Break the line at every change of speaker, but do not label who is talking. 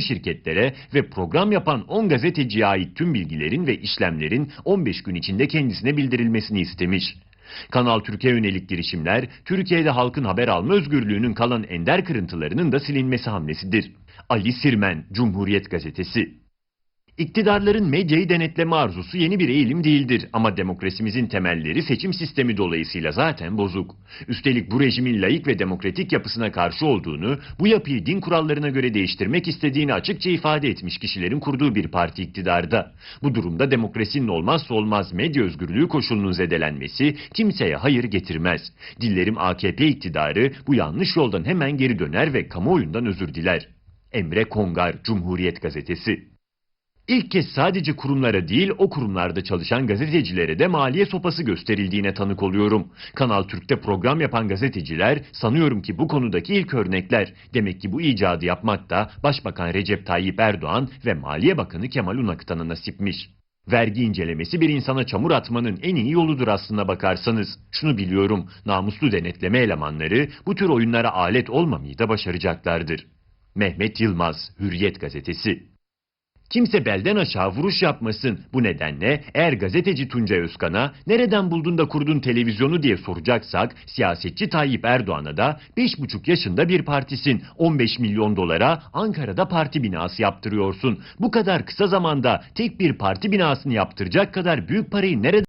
şirketlere ve program yapan 10 gazeteciye ait tüm bilgilerin ve işlemlerin 15 gün içinde kendisine bildirilmesini istemiş. Kanal Türkiye yönelik girişimler, Türkiye'de halkın haber alma özgürlüğünün kalan ender kırıntılarının da silinmesi hamlesidir. Ali Sirmen, Cumhuriyet Gazetesi İktidarların medyayı denetleme arzusu yeni bir eğilim değildir ama demokrasimizin temelleri seçim sistemi dolayısıyla zaten bozuk. Üstelik bu rejimin laik ve demokratik yapısına karşı olduğunu, bu yapıyı din kurallarına göre değiştirmek istediğini açıkça ifade etmiş kişilerin kurduğu bir parti iktidarda. Bu durumda demokrasinin olmazsa olmaz medya özgürlüğü koşulunun zedelenmesi kimseye hayır getirmez. Dillerim AKP iktidarı bu yanlış yoldan hemen geri döner ve kamuoyundan özür diler. Emre Kongar, Cumhuriyet Gazetesi İlk kez sadece kurumlara değil o kurumlarda çalışan gazetecilere de maliye sopası gösterildiğine tanık oluyorum. Kanal Türk'te program yapan gazeteciler sanıyorum ki bu konudaki ilk örnekler. Demek ki bu icadı yapmak da Başbakan Recep Tayyip Erdoğan ve Maliye Bakanı Kemal Unakıtan'a nasipmiş. Vergi incelemesi bir insana çamur atmanın en iyi yoludur aslına bakarsanız. Şunu biliyorum, namuslu denetleme elemanları bu tür oyunlara alet olmamayı da başaracaklardır. Mehmet Yılmaz, Hürriyet Gazetesi Kimse belden aşağı vuruş yapmasın. Bu nedenle eğer gazeteci Tuncay Özkan'a nereden buldun da kurdun televizyonu diye soracaksak siyasetçi Tayyip Erdoğan'a da 5,5 yaşında bir partisin 15 milyon dolara Ankara'da parti binası yaptırıyorsun. Bu kadar kısa zamanda tek bir parti binasını yaptıracak kadar büyük parayı nereden